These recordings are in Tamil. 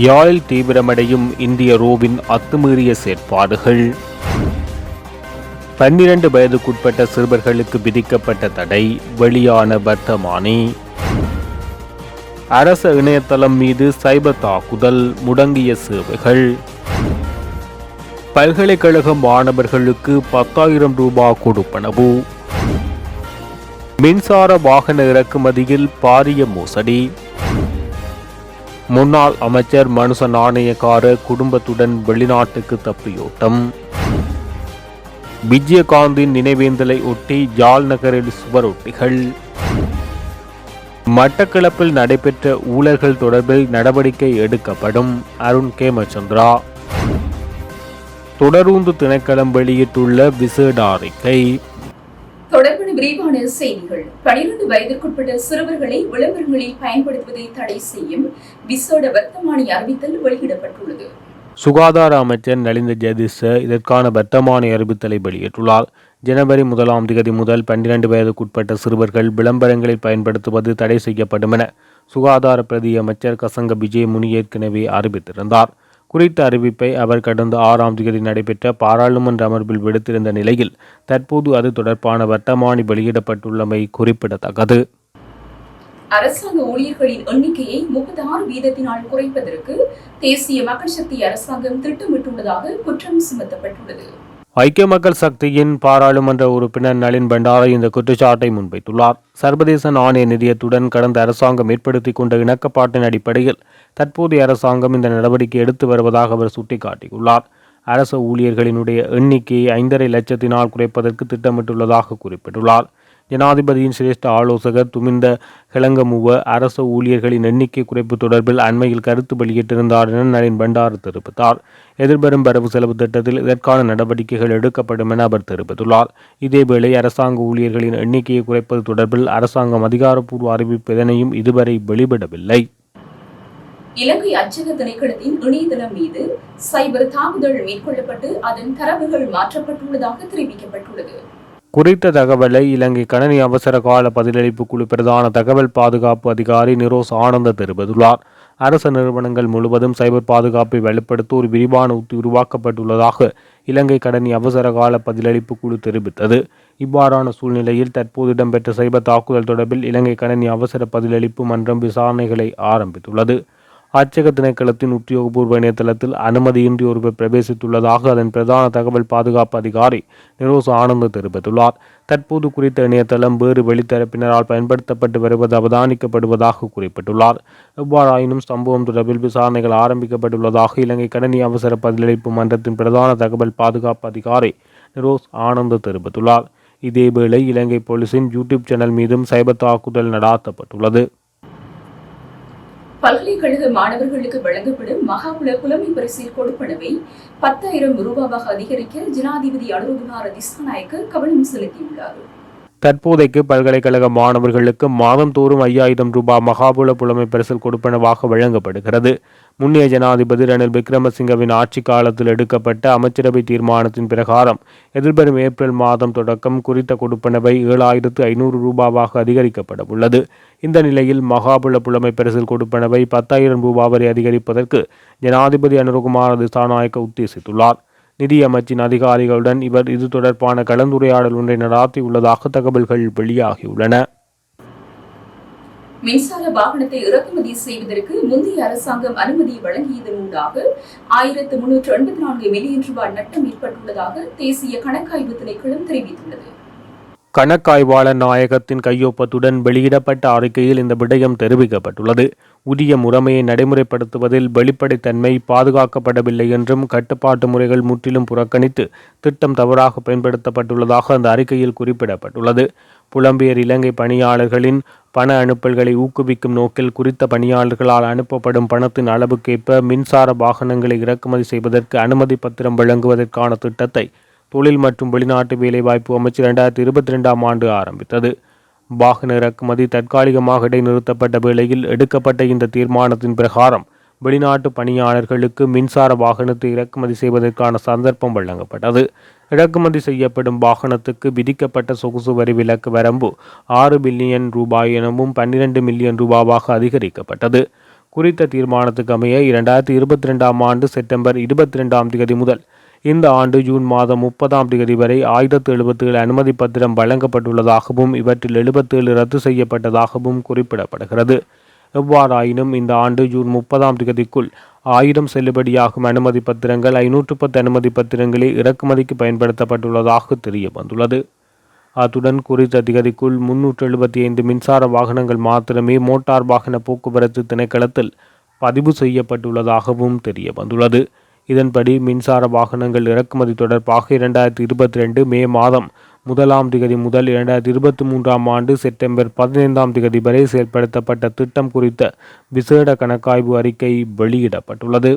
யாழில் தீவிரமடையும் இந்திய ரோவின் அத்துமீறிய செயற்பாடுகள். பன்னிரண்டு வயதுக்குட்பட்ட சிறுவர்களுக்கு விதிக்கப்பட்ட தடை வெளியான வர்த்தமானி. அரச இணையதளம் மீது சைபர் தாக்குதல் முடங்கிய சேவைகள். பல்கலைக்கழக மாணவர்களுக்கு பத்தாயிரம் ரூபாய் கொடுப்பனவு. மின்சார வாகன இறக்குமதியில் பாரிய மோசடி. முன்னாள் அமைச்சர் மனுச நாணயக்கார குடும்பத்துடன் வெளிநாட்டுக்கு தப்பியோட்டம். விஜயகாந்தின் நினைவேந்தலை ஒட்டி ஜால் நகரில் சுவரொட்டிகள். மட்டக்களப்பில் நடைபெற்ற ஊழல்கள் தொடர்பில் நடவடிக்கை எடுக்கப்படும் அருண் கேமச்சந்திரா தொடரூந்து திணைக்களம் வெளியிட்டுள்ள விசேட அறிக்கை. தொடர்ந்து விரிவான செய்திகள். பனிரெண்டு வயதிற்குட்பட்ட சிறுவர்களை விளம்பரங்களில் பயன்படுத்துவதை தடை செய்யும் விசோட வர்த்தமானி அறிவித்தல் வெளியிடப்பட்டுள்ளது. சுகாதார அமைச்சர் நலிந்த ஜெயதிச இதற்கான வர்த்தமானி அறிவித்தலை வெளியிட்டுள்ளார். ஜனவரி முதலாம் தேதி முதல் பன்னிரண்டு வயதுக்குட்பட்ட சிறுவர்கள் விளம்பரங்களில் பயன்படுத்துவது தடை செய்யப்படும் என சுகாதார பிரதி அமைச்சர் கசங்க விஜய் முனி ஏற்கனவே அறிவித்திருந்தார். குறித்த அறிவிப்பை அவர் கடந்த ஆறாம் தேதி நடைபெற்ற பாராளுமன்ற அமர்வில் விடுத்திருந்த நிலையில் தற்போது அது தொடர்பான வர்த்தமானி வெளியிடப்பட்டுள்ளமை குறிப்பிடத்தக்கது. அரசாங்க ஊழியர்களின் எண்ணிக்கையை முப்பத்தி ஆறு வீதத்தினால் குறைப்பதற்கு தேசிய மக்கள் சக்தி அரசாங்கம் திட்டமிட்டுள்ளதாக குற்றம் சுமத்தப்பட்டுள்ளது. ஐக்கிய மக்கள் சக்தியின் பாராளுமன்ற உறுப்பினர் நளின் பண்டார இந்த குற்றச்சாட்டை முன்வைத்துள்ளார். சர்வதேச நாணய நிதியத்துடன் கடந்த அரசாங்கம் ஏற்படுத்திக் கொண்ட இணக்கப்பாட்டின் அடிப்படையில் தற்போதைய அரசாங்கம் இந்த நடவடிக்கை எடுத்து வருவதாக அவர் சுட்டிக்காட்டியுள்ளார். அரசு ஊழியர்களினுடைய எண்ணிக்கையை ஐந்தரை லட்சத்தினால் குறைப்பதற்கு திட்டமிட்டுள்ளதாக குறிப்பிட்டுள்ளார். ஜனாதிபதியின் சிரேஷ்ட ஆலோசகர் துமிந்த கிளங்கமுவ அரச ஊழியர்களின் எண்ணிக்கை குறைப்பு தொடர்பில் அண்மையில் கருத்து வெளியிட்டிருந்தார் என நளின் பண்டார் தெரிவித்தார். எதிர்வரும் வரவு செலவு திட்டத்தில் இதற்கான நடவடிக்கைகள் எடுக்கப்படும் என அவர் தெரிவித்துள்ளார். இதேவேளை அரசாங்க ஊழியர்களின் எண்ணிக்கையை குறைப்பது தொடர்பில் அரசாங்கம் அதிகாரப்பூர்வ அறிவிப்பு எதனையும் இதுவரை வெளிவிடவில்லை இலங்கை அச்சக திணைக்களத்தின் இணையதளம் மீது சைபர் தாக்குதல் மேற்கொள்ளப்பட்டு அதன் தரவுகள் மாற்றப்பட்டுள்ளதாக தெரிவிக்கப்பட்டுள்ளது. குறித்த தகவலை இலங்கை கணனி அவசர கால பதிலளிப்பு குழு பிரதான தகவல் பாதுகாப்பு அதிகாரி நிரோஸ் ஆனந்த தெரிவித்துள்ளார். அரசு நிறுவனங்கள் முழுவதும் சைபர் பாதுகாப்பை வலுப்படுத்த ஒரு விரிவான உத்தி உருவாக்கப்பட்டுள்ளதாக இலங்கை கடனி அவசர கால பதிலளிப்பு குழு தெரிவித்தது. இவ்வாறான சூழ்நிலையில் தற்போது இடம்பெற்ற சைபர் தாக்குதல் தொடர்பில் இலங்கை கடனி அவசர பதிலளிப்பு மன்றம் விசாரணைகளை ஆரம்பித்துள்ளது. அச்சக திணைக்களத்தின் உத்தியோகபூர்வ இணையதளத்தில் அனுமதியின்றி ஒருவர் பிரவேசித்துள்ளதாக அதன் பிரதான தகவல் பாதுகாப்பு அதிகாரி நிரோஸ் ஆனந்த் தெரிவித்துள்ளார். தற்போது குறித்த இணையதளம் வேறு வெளித்தரப்பினரால் பயன்படுத்தப்பட்டு வருவது அவதானிக்கப்படுவதாக குறிப்பிட்டுள்ளார். எவ்வாறாயினும் சம்பவம் தொடர்பில் விசாரணைகள் ஆரம்பிக்கப்பட்டுள்ளதாக இலங்கை கடனி அவசர பதிலளிப்பு மன்றத்தின் பிரதான தகவல் பாதுகாப்பு அதிகாரி நிரோஸ் ஆனந்த் தெரிவித்துள்ளார். இதேவேளை இலங்கை போலீசின் யூடியூப் சேனல் மீதும் சைபர் தாக்குதல் நடாத்தப்பட்டுள்ளது. பல்கலைக்கழக மாணவர்களுக்கு வழங்கப்படும் மகாபுல புலமை பரிசில் கொடுப்பனவை பத்தாயிரம் ரூபாவாக அதிகரிக்க ஜனாதிபதி அனுருகுமார திசாநாயக்க கவனம் செலுத்தியுள்ளார். தற்போதைக்கு பல்கலைக்கழக மாணவர்களுக்கு மாதந்தோறும் ஐயாயிரம் ரூபாய் மகாபுல புலமை பரிசில் கொடுப்பனவாக வழங்கப்படுகிறது. முன்னைய ஜனாதிபதி ரணில் விக்ரமசிங்கவின் ஆட்சி காலத்தில் எடுக்கப்பட்ட அமைச்சரவை தீர்மானத்தின் பிரகாரம் எதிர்வரும் ஏப்ரல் மாதம் தொடக்கம் குறித்த கொடுப்பனவை ஏழாயிரத்து ஐநூறு ரூபாவாக அதிகரிக்கப்பட உள்ளது. இந்த நிலையில் மகாபுல புலமை பரிசில் கொடுப்பனவை பத்தாயிரம் ரூபாய் வரை அதிகரிப்பதற்கு ஜனாதிபதி அனுரகுமார திசாநாயக்க உத்தேசித்துள்ளார். நிதி அமைச்சின் அதிகாரிகளுடன் இவர் இது தொடர்பான கலந்துரையாடல் ஒன்றை நடாத்தியுள்ளதாக தகவல்கள் வெளியாகியுள்ளன. மின்சார வாகனத்தை இறக்குமதி செய்வதற்கு முந்தைய அரசாங்கம் அனுமதி வழங்கியதனூடாக ஆயிரத்து முன்னூற்று எண்பத்தி நான்கு மில்லியன் ரூபாய் நட்டம் ஏற்பட்டுள்ளதாக தேசிய கணக்காய்வு திணைக்களம் தெரிவித்துள்ளது. கணக்காய்வாளர் நாயகத்தின் கையொப்பத்துடன் வெளியிடப்பட்ட அறிக்கையில் இந்த விடயம் தெரிவிக்கப்பட்டுள்ளது. உரிய முறைமையை நடைமுறைப்படுத்துவதில் வெளிப்படைத்தன்மை பாதுகாக்கப்படவில்லை என்றும் கட்டுப்பாட்டு முறைகள் முற்றிலும் புறக்கணித்து திட்டம் தவறாக பயன்படுத்தப்பட்டுள்ளதாக அந்த அறிக்கையில் குறிப்பிடப்பட்டுள்ளது. புலம்பெயர் இலங்கை பணியாளர்களின் பண அனுப்பல்களை ஊக்குவிக்கும் நோக்கில் குறித்த பணியாளர்களால் அனுப்பப்படும் பணத்தின் அளவுக்கேற்ப மின்சார வாகனங்களை இறக்குமதி செய்வதற்கு அனுமதி பத்திரம் வழங்குவதற்கான திட்டத்தை தொழில் மற்றும் வெளிநாட்டு வேலைவாய்ப்பு அமைச்சு இரண்டாயிரத்தி இருபத்தி ரெண்டாம் ஆண்டு ஆரம்பித்தது. வாகன இறக்குமதி தற்காலிகமாக இடைநிறுத்தப்பட்ட வேளையில் எடுக்கப்பட்ட இந்த தீர்மானத்தின் பிரகாரம் வெளிநாட்டு பணியாளர்களுக்கு மின்சார வாகனத்தை இறக்குமதி செய்வதற்கான சந்தர்ப்பம் வழங்கப்பட்டது. இறக்குமதி செய்யப்படும் வாகனத்துக்கு விதிக்கப்பட்ட சொகுசு வரி விலக்கு வரம்பு ஆறு பில்லியன் ரூபாய் எனவும் பன்னிரண்டு மில்லியன் ரூபாவாக அதிகரிக்கப்பட்டது. குறித்த தீர்மானத்துக்கு அமைய இரண்டாயிரத்தி இருபத்தி ரெண்டாம் ஆண்டு செப்டம்பர் இருபத்தி ரெண்டாம் தேதி முதல் இந்த ஆண்டு ஜூன் மாதம் முப்பதாம் தேதி வரை ஆயிரத்து எழுபத்தேழு அனுமதி பத்திரம் வழங்கப்பட்டுள்ளதாகவும் இவற்றில் எழுபத்தேழு ரத்து செய்யப்பட்டதாகவும் குறிப்பிடப்படுகிறது. எவ்வாறாயினும் இந்த ஆண்டு ஜூன் முப்பதாம் தேதிக்குள் ஆயிரம் செல்லுபடியாகும் அனுமதி பத்திரங்கள் ஐநூற்று பத்து அனுமதி பத்திரங்களே இறக்குமதிக்கு பயன்படுத்தப்பட்டுள்ளதாக தெரிய வந்துள்ளது அத்துடன் குறித்த திகதிக்குள் முன்னூற்று எழுபத்தி ஐந்து மின்சார வாகனங்கள் மாத்திரமே மோட்டார் வாகன போக்குவரத்து திணைக்களத்தில் பதிவு செய்யப்பட்டுள்ளதாகவும் தெரிய வந்துள்ளது இதன்படி மின்சார வாகனங்கள் இறக்குமதி தொடர்பாக இரண்டாயிரத்தி இருபத்தி ரெண்டு மே மாதம் முதலாம் திகதி முதல் இரண்டாயிரத்தி இருபத்தி மூன்றாம் ஆண்டு செப்டம்பர் பதினைந்தாம் திகதி வரை செயல்படுத்தப்பட்ட திட்டம் குறித்த விசேட கணக்காய்வு அறிக்கை வெளியிடப்பட்டுள்ளது.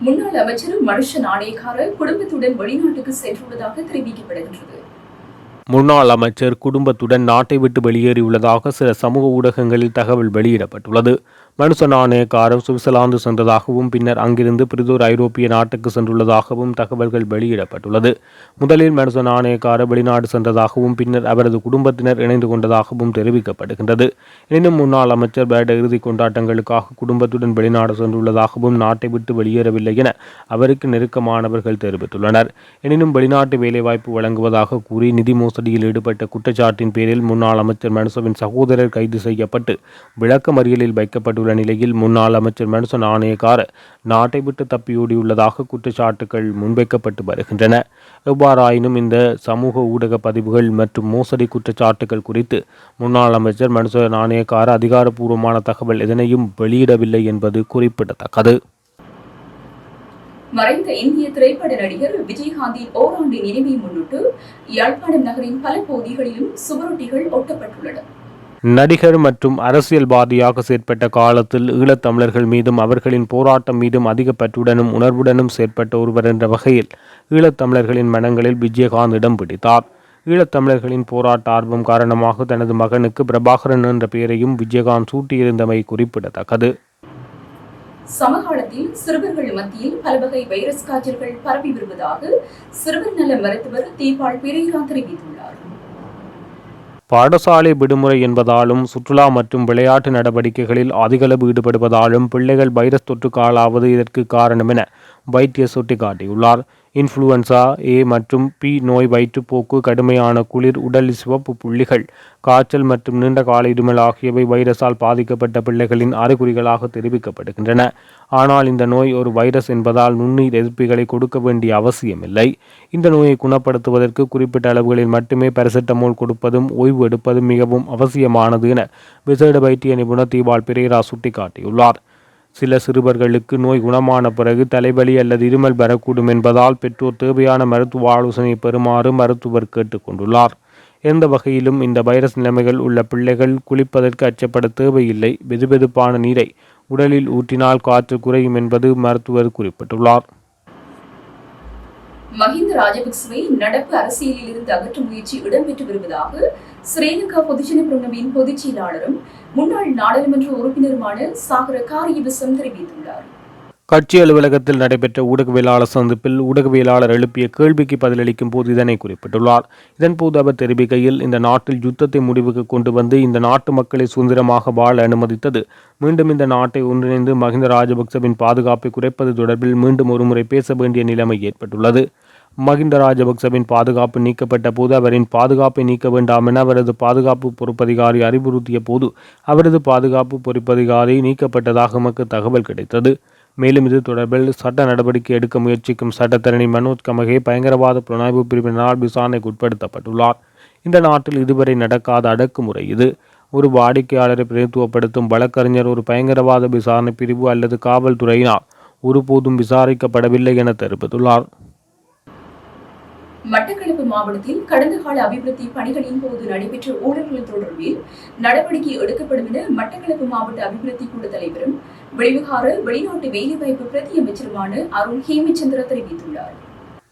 முன்னாள் அமைச்சர் மனுஷ நாணயக்காரர் குடும்பத்துடன் வெளிநாட்டுக்கு சென்றுள்ளதாக தெரிவிக்கப்படுகின்றது. முன்னாள் அமைச்சர் குடும்பத்துடன் நாட்டை விட்டு வெளியேறியுள்ளதாக சில சமூக ஊடகங்களில் தகவல் வெளியிடப்பட்டுள்ளது. மனுசனானே காரம் சுவிட்சர்லாந்து சென்றதாகவும் பின்னர் அங்கிருந்து பிரிதோர் ஐரோப்பிய நாட்டுக்கு சென்றுள்ளதாகவும் தகவல்கள் வெளியிடப்பட்டுள்ளது. முதலில் மனுசனானே கார வெளிநாடு சென்றதாகவும் பின்னர் அவரது குடும்பத்தினர் இணைந்து கொண்டதாகவும் தெரிவிக்கப்படுகின்றது. எனினும் முன்னாள் அமைச்சர் பேட இறுதி கொண்டாட்டங்களுக்காக குடும்பத்துடன் வெளிநாடு சென்றுள்ளதாகவும் நாட்டை விட்டு வெளியேறவில்லை என அவருக்கு நெருக்கமானவர்கள் தெரிவித்துள்ளனர். எனினும் வெளிநாட்டு வேலைவாய்ப்பு வழங்குவதாக கூறி நிதி மோசடியில் ஈடுபட்ட குற்றச்சாட்டின் பேரில் முன்னாள் அமைச்சர் மனுசவின் சகோதரர் கைது செய்யப்பட்டு விளக்கமறியலில் வைக்கப்பட்டுள்ள நிலையில் முன்னாள் அமைச்சர் மனுசன் ஆணையக்கார் நாட்டை விட்டு தப்பியோடியுள்ளதாக குற்றச்சாட்டுகள் முன்வைக்கப்பட்டு வருகின்றன. எவ்வாறாயினும் இந்த சமூக ஊடக பதிவுகள் மற்றும் மோசடி குற்றச்சாட்டுகள் குறித்து முன்னாள் அமைச்சர் மனுசன் நாணயக்கார அதிகாரப்பூர்வமான தகவல் எதனையும் வெளியிடவில்லை என்பது குறிப்பிடத்தக்கது. மறைந்த இந்திய திரைப்பட நடிகர் விஜயகாந்தின் ஓராண்டு நினைவை முன்னிட்டு யாழ்ப்பாணம் நகரின் பல பகுதிகளிலும் சுவரொட்டிகள் ஒட்டப்பட்டுள்ளன. நடிகர் மற்றும் அரசியல்வாதியாக செயற்பட்ட காலத்தில் ஈழத்தமிழர்கள் மீதும் அவர்களின் போராட்டம் மீதும் அதிக பற்றுடனும் உணர்வுடனும் செயற்பட்ட ஒருவர் என்ற வகையில் ஈழத்தமிழர்களின் மனங்களில் விஜயகாந்த் இடம் பிடித்தார். ஈழத்தமிழர்களின் போராட்ட ஆர்வம் காரணமாக தனது மகனுக்கு பிரபாகரன் என்ற பெயரையும் விஜயகாந்த் சூட்டியிருந்தமை குறிப்பிடத்தக்கது. சமகாலத்தில் சிறுவர்கள் மத்தியில் பலவகை வைரஸ் காய்ச்சல்கள் பரவி வருவதாக சிறுவர் நல மருத்துவர் தீபால் பெரேரா தெரிவித்துள்ளார். பாடசாலை விடுமுறை என்பதாலும் சுற்றுலா மற்றும் விளையாட்டு நடவடிக்கைகளில் அதிகளவு ஈடுபடுவதாலும் பிள்ளைகள் வைரஸ் தொற்றுக்கு ஆளாவது இதற்கு காரணம் என வைத்தியர் சுட்டிக்காட்டியுள்ளார். இன்ஃப்ளூயன்சா ஏ மற்றும் பி நோய் வயிற்றுப்போக்கு கடுமையான குளிர் உடல் சிவப்பு புள்ளிகள் காய்ச்சல் மற்றும் நீண்ட கால இருமல் ஆகியவை வைரஸால் பாதிக்கப்பட்ட பிள்ளைகளின் அறிகுறிகளாக தெரிவிக்கப்படுகின்றன. ஆனால் இந்த நோய் ஒரு வைரஸ் என்பதால் நுண்ணுயிர் எதிர்ப்பிகளை கொடுக்க வேண்டிய அவசியமில்லை. இந்த நோயை குணப்படுத்துவதற்கு குறிப்பிட்ட அளவுகளில் மட்டுமே பாராசிட்டமோல் கொடுப்பதும் ஓய்வு எடுப்பதும் மிகவும் அவசியமானது என விசேட வைத்திய நிபுணர் தீபால் பிரேரா சுட்டிக்காட்டியுள்ளார். சில சிறுவர்களுக்கு நோய் குணமான பிறகு தலைவலி அல்லது இருமல் பெறக்கூடும் என்பதால் பெற்றோர் தேவையான மருத்துவ ஆலோசனை பெறுமாறு மருத்துவர் கேட்டுக்கொண்டுள்ளார். எந்த வகையிலும் இந்த வைரஸ் நிலைமைகள் உள்ள பிள்ளைகள் குளிப்பதற்கு அச்சப்பட தேவையில்லை. வெதுவெதுப்பான நீரை உடலில் ஊற்றினால் காற்று குறையும் என்பது மருத்துவர் குறிப்பிட்டுள்ளார். மஹிந்த ராஜபக்சவை நடப்பு அரசியலில் இருந்து அகற்றும் முயற்சி இடம்பெற்று வருவதாக ஸ்ரீலங்கா பொதுஜன பிரணவின் பொதுச் செயலாளரும் முன்னாள் நாடாளுமன்ற உறுப்பினருமான சாகர காரியவசம் தெரிவித்துள்ளார். கட்சி அலுவலகத்தில் நடைபெற்ற ஊடகவியலாளர் சந்திப்பில் ஊடகவியலாளர் எழுப்பிய கேள்விக்கு பதிலளிக்கும் போது இதனை குறிப்பிட்டுள்ளார். இதன்போது அவர் தெரிவிக்கையில் இந்த நாட்டில் யுத்தத்தை முடிவுக்கு கொண்டு வந்து இந்த நாட்டு மக்களை சுதந்திரமாக வாழ அனுமதித்தது. மீண்டும் இந்த நாட்டை ஒன்றிணைந்து மஹிந்த ராஜபக்சவின் பாதுகாப்பை குறைப்பது தொடர்பில் மீண்டும் ஒருமுறை பேச வேண்டிய நிலைமை ஏற்பட்டுள்ளது. மகிந்த ராஜபக்சவின் பாதுகாப்பு நீக்கப்பட்ட போது அவரின் பாதுகாப்பை நீக்க வேண்டாம் என அவரது பாதுகாப்பு பொறுப்பதிகாரி அறிவுறுத்திய போது அவரது பாதுகாப்பு பொறுப்பதிகாரி நீக்கப்பட்டதாக நமக்கு தகவல் கிடைத்தது. மேலும் இது தொடர்பில் சட்ட நடவடிக்கை எடுக்க முயற்சிக்கும் சட்டத்தரணி மனோஜ் கமகே பயங்கரவாத புலனாய்வு பிரிவினால் விசாரணைக்கு உட்படுத்தப்பட்டுள்ளார். இந்த நாட்டில் இதுவரை நடக்காத அடக்குமுறை இது. ஒரு வாடிக்கையாளரை பிரதித்துவப்படுத்தும் வழக்கறிஞர் ஒரு பயங்கரவாத விசாரணை பிரிவு அல்லது காவல்துறையினால் ஒருபோதும் விசாரிக்கப்படவில்லை என தெரிவித்துள்ளார். மட்டக்களப்பு மாவட்டத்தில் கடந்த கால அபிவிருத்தி பணிகளின் போது நடைபெற்ற ஊழல்கள் தொடர்பில் நடவடிக்கை எடுக்கப்படும் என மட்டக்களப்பு மாவட்ட அபிவிருத்தி குழு தலைவரும் வெளிவிகார வெளிநாட்டு வேலைவாய்ப்பு பிரதி அமைச்சருமான அருண் ஹேமச்சந்திர தெரிவித்துள்ளார்.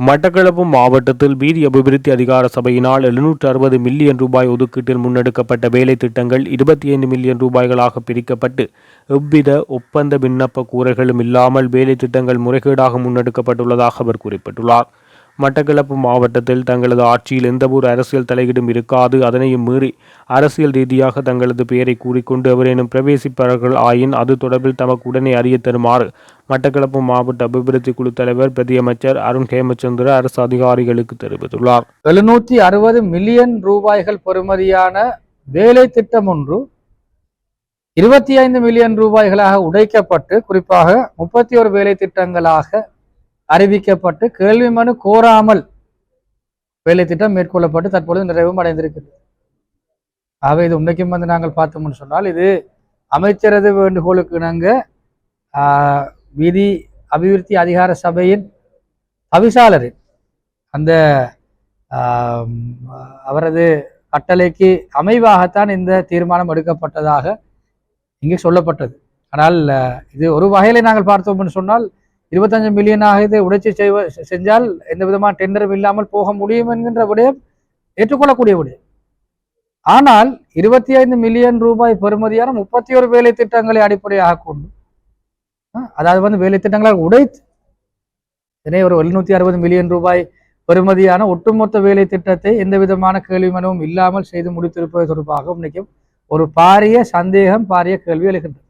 மட்டக்களப்பு மாவட்டத்தில் வீதி அபிவிருத்தி அதிகார சபையினால் எழுநூற்று அறுபது மில்லியன் ரூபாய் ஒதுக்கீட்டில் முன்னெடுக்கப்பட்ட வேலை திட்டங்கள் இருபத்தி ஐந்து மில்லியன் ரூபாய்களாக பிரிக்கப்பட்டு எவ்வித ஒப்பந்த விண்ணப்ப கூறல்களும் இல்லாமல் வேலை திட்டங்கள் முறைகேடாக முன்னெடுக்கப்பட்டுள்ளதாக அவர் குறிப்பிட்டுள்ளார். மட்டக்களப்பு மாவட்டத்தில் தங்களது ஆட்சியில் எந்தவொரு அரசியல் தலையீடும் இருக்காது. அதனையும் மீறி அரசியல் ரீதியாக தங்களது பெயரை கூறிக்கொண்டு எவரேனும் பிரவேசிப்பார்கள் ஆயின் அது தொடர்பில் தமக்கு உடனே அறிய தருமாறு மட்டக்களப்பு மாவட்ட அபிவிருத்தி குழு தலைவர் பிரதியமைச்சர் அருண் ஹேமச்சந்திர அரசு அதிகாரிகளுக்கு தெரிவித்துள்ளார். எழுநூற்றி அறுபது மில்லியன் ரூபாய்கள் பெறுமதியான வேலை திட்டம் ஒன்று இருபத்தி ஐந்து மில்லியன் ரூபாய்களாக உடைக்கப்பட்டு குறிப்பாக முப்பத்தி ஒரு வேலை திட்டங்களாக அறிவிக்கப்பட்டு கேள்வி மனு கோராமல் வேலை திட்டம் மேற்கொள்ளப்பட்டு தற்பொழுது நிறைவும் அடைந்திருக்கிறது. ஆகவே இது உண்மைக்கும் வந்து நாங்கள் பார்த்தோம்னு சொன்னால் இது அமைச்சரது வேண்டுகோளுக்கு நாங்கள் விதி வீதி அபிவிருத்தி அதிகார சபையின் தவிசாளரின் அந்த அவரது கட்டளைக்கு அமைவாகத்தான் இந்த தீர்மானம் எடுக்கப்பட்டதாக இங்கே சொல்லப்பட்டது. ஆனால் இது ஒரு வகையில் நாங்கள் பார்த்தோம்னு சொன்னால் இருபத்தஞ்சு மில்லியனாக இதை உடைச்சி செய்வ செஞ்சால் எந்த விதமான டெண்டரும் இல்லாமல் போக முடியும் என்கின்ற விடயம் ஏற்றுக்கொள்ளக்கூடிய விடயம். ஆனால் இருபத்தி ஐந்து மில்லியன் ரூபாய் பெறுமதியான முப்பத்தி ஒரு வேலை திட்டங்களை அடிப்படையாக கொண்டு அதாவது வந்து வேலை திட்டங்களால் உடைத்து இதனை ஒரு எழுநூத்தி அறுபது மில்லியன் ரூபாய் பெறுமதியான ஒட்டுமொத்த வேலை திட்டத்தை எந்த விதமான கேள்வி மனவும் இல்லாமல் செய்து முடித்திருப்பது தொடர்பாக இன்னைக்கும் ஒரு பாரிய சந்தேகம் பாரிய கேள்வி எழுகின்றது.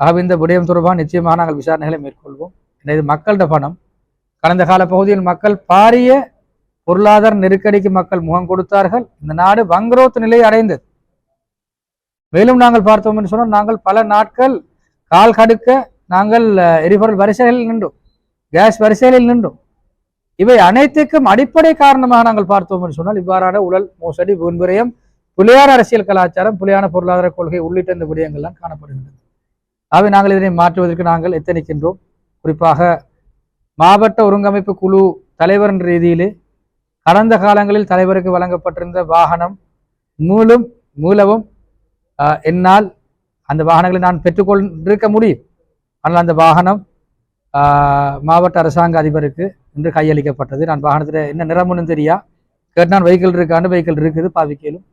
ஆகவே இந்த விடயம் தொடர்பாக நிச்சயமாக நாங்கள் விசாரணைகளை மேற்கொள்வோம். இது மக்களிட பணம். கடந்த கால பகுதியில் மக்கள் பாரிய பொருளாதார நெருக்கடிக்கு மக்கள் முகம் கொடுத்தார்கள். இந்த நாடு வங்குரோத்து நிலை அடைந்தது. மேலும் நாங்கள் பார்த்தோம் என்று சொன்னால் நாங்கள் பல நாட்கள் கால் கடுக்க நாங்கள் எரிபொருள் வரிசைகளில் நின்றோம். கேஸ் வரிசைகளில் நின்றோம். இவை அனைத்துக்கும் அடிப்படை காரணமாக நாங்கள் பார்த்தோம் என்று சொன்னால் இவ்வாறான உடல் மோசடி வீண்விரயம் புலியான அரசியல் கலாச்சாரம் புலியான பொருளாதார கொள்கை உள்ளிட்ட இந்த விடயங்கள்லாம் காணப்படுகின்றது ஆகவே நாங்கள் இதனை மாற்றுவதற்கு நாங்கள் எத்தனிக்கின்றோம்? குறிப்பாக மாவட்ட ஒருங்கமைப்பு குழு தலைவர் என்ற ரீதியிலே கடந்த காலங்களில் தலைவருக்கு வழங்கப்பட்டிருந்த வாகனம் மூலம் மூலவும் என்னால் அந்த வாகனங்களை நான் பெற்றுக்கொண்டிருக்க முடியும். ஆனால் அந்த வாகனம் மாவட்ட அரசாங்க அதிபருக்கு இன்று கையளிக்கப்பட்டது. நான் வாகனத்தில் என்ன நிறமுன்னு தெரியா? கேட்டு நான் வெஹிக்கிள் இருக்காண்டு வெஹிக்கிள் இருக்குது பாவிக்கலும்.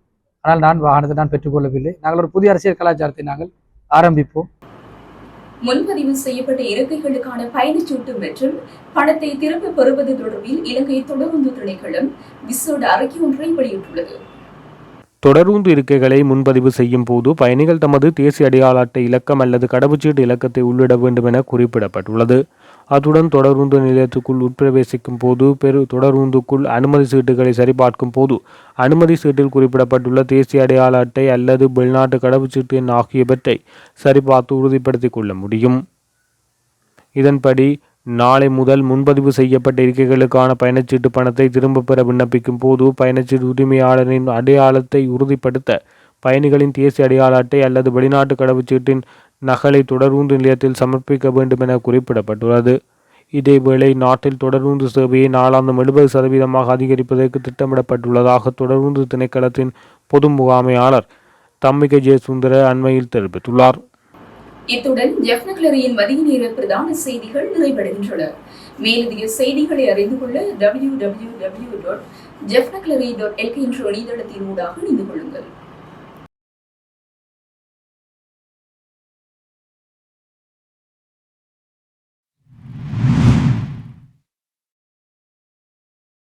ஆனால் நான் வாகனத்தை நான் பெற்றுக்கொள்ளவில்லை. நாங்கள் ஒரு புதிய அரசியல் கலாச்சாரத்தை நாங்கள் ஆரம்பிப்போம். முன்பதிவு செய்யப்பட்ட இருக்கைகளுக்கான பயணச்சீட்டு மற்றும் பணத்தை திரும்பப் பெறுவது தொடர்பில் இலங்கை தொடர்ந்து திணைக்களம் விசேட அறிக்கை ஒன்றை வெளியிட்டுள்ளது. தொடரூந்து இருக்கைகளை முன்பதிவு செய்யும் போது பயணிகள் தமது தேசிய அடையாள அட்டை இலக்கம் அல்லது கடவுச்சீட்டு இலக்கத்தை உள்ளிட வேண்டும் என குறிப்பிடப்பட்டுள்ளது. அத்துடன் தொடர்ந்து நிலையத்துக்குள் உட்பிரவேசிக்கும் போது பெரு தொடர்ந்துக்குள் அனுமதி சீட்டுகளை சரிபார்க்கும் போது அனுமதி சீட்டில் குறிப்பிடப்பட்டுள்ள தேசிய அடையாள அட்டை அல்லது வெளிநாட்டு கடவுச்சீட்டு எண் ஆகியவற்றை சரிபார்த்து உறுதிப்படுத்திக் கொள்ள முடியும். இதன்படி நாளை முதல் முன்பதிவு செய்யப்பட்ட இருக்கைகளுக்கான பயணச்சீட்டு பணத்தை திரும்பப் பெற விண்ணப்பிக்கும் போது பயணச்சீட்டு உரிமையாளரின் அடையாளத்தை உறுதிப்படுத்த பயணிகளின் தேசிய அடையாள அட்டை அல்லது வெளிநாட்டு கடவுச்சீட்டின் நகலை தொடர்ந்து நிலையத்தில் சமர்ப்பிக்க வேண்டும் என குறிப்பிடப்பட்டுள்ளது. இதேவேளை நாட்டில் தொடர்ந்து சேவையை நாளாந்தம் எழுபது சதவீதமாக அதிகரிப்பதற்கு திட்டமிடப்பட்டுள்ளதாக தொடர்ந்து திணைக்களத்தின் பொது முகாமையாளர் தம்மிக ஜெயசுந்தர அண்மையில் தெரிவித்துள்ளார். இத்துடன் ஜெஃப்னக்லரியின் மதிய நேர பிரதான செய்திகள் நிறைவடைகின்றன. மேலதிக செய்திகளை அறிந்து கொள்ள W W W dot jaffnagallery dot LK என்ற இணையதளத்தின் ஊடாக இணைந்து கொள்ளுங்கள்.